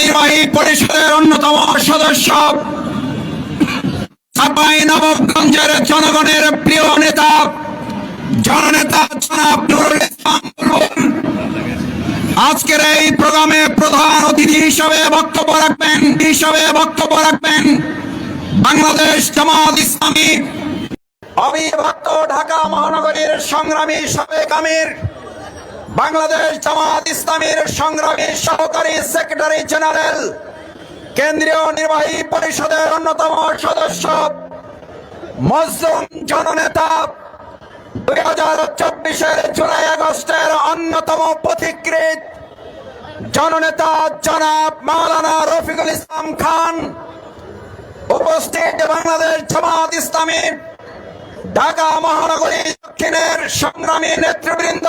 নির্বাহী পরিষদের অন্যতম সদস্য। জনগণের প্রিয় নেতা, জননেতা জনাব নুরুল ইসলাম আজকের এই প্রোগ্রামে প্রধান অতিথি হিসাবে বক্তব্য রাখবেন হিসাবে বক্তব্য রাখবেন? বাংলাদেশ জামাত ইসলামী, অবিভক্ত ঢাকা মহানগরীর সংগ্রামী সাবেক আমির বাংলাদেশ জামাত ইসলামীর সংগ্রামী সহকারী সেক্রেটারি জেনারেল, কেন্দ্রীয় নির্বাহী পরিষদের অন্যতম সদস্য, মজলুম জননেতা, দুই হাজার চব্বিশের জুলাই আগস্টের অন্যতম পথিকৃত জননেতা জনাব মাওলানা রফিকুল ইসলাম খান। উপস্থিত বাংলাদেশ জামাত ইসলামী ঢাকা মহানগরী দক্ষিণের সংগ্রামী নেতৃবৃন্দ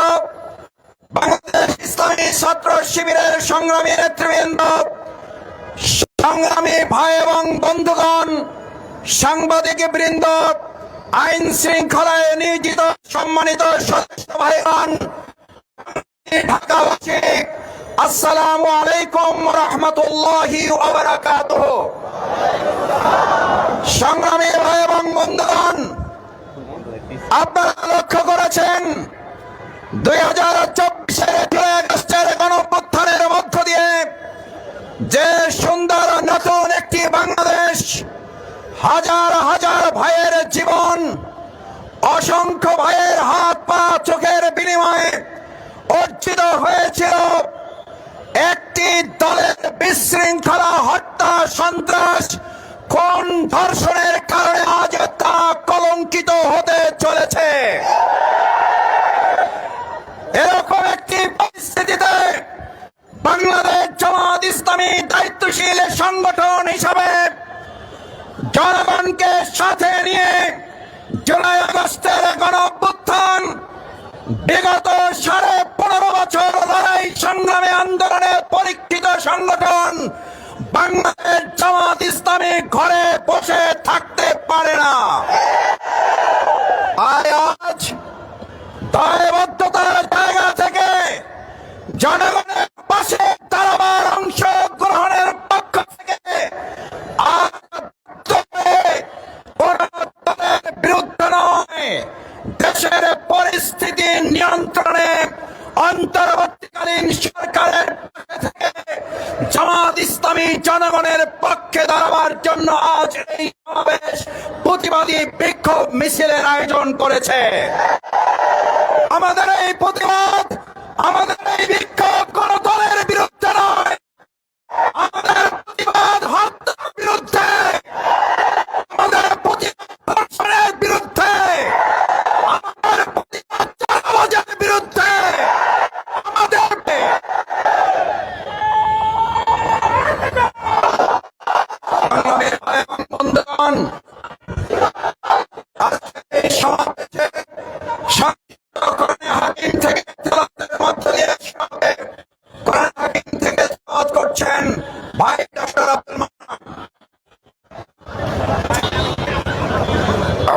বাংলাদেশ ইসলামী ছাত্র শিবিরের সংগ্রামী নেতৃবৃন্দ, সংগ্রামী ভাই এবং বন্ধুগণ, সাংবাদিক বৃন্দ, আইন শৃঙ্খলায় নিয়োজিত সম্মানিত সদস্য ভাইগণ ঢাকাবাসী, আসসালামু আলাইকুম রহমতুল্লাহি সংগ্রামী ভাই এবং বন্ধুগণ, আপনারা দুই হাজার চব্বিশের জুলাই আগস্টের মধ্য দিয়ে যে সুন্দর নতুন একটি বাংলাদেশ, হাজার হাজার ভাইয়ের জীবন, অসংখ্য ভাইয়ের হাত পা চোখের বিনিময়ে অর্জিত হয়েছিল একটি দলের বিশৃঙ্খলা, হত্যা, সন্ত্রাস কোন ধর্ষণের কারণে আজ তা কলঙ্কিত হতে চলেছে এরকম একটি পরিস্থিতিতে বাংলাদেশ জামাত ইসলামী দায়িত্বশীল সংগঠন হিসাবে জনগণকে সাথে নিয়ে জুলাই আগস্টের গণ অভ্যুত্থান বিগত সাড়ে পনেরো বছর লড়াই সংগ্রামে আন্দোলনের পরীক্ষিত সংগঠন বাংলাদেশ জামাত ইসলামী ঘরে বসে থাকতে পারে না। জামাত ইসলামী জনগণের পক্ষে দাঁড়াবার জন্য আজ এই সমাবেশ প্রতিবাদী বিক্ষোভ মিছিলের আয়োজন করেছে। আমাদের এই প্রতিবাদ, আমাদের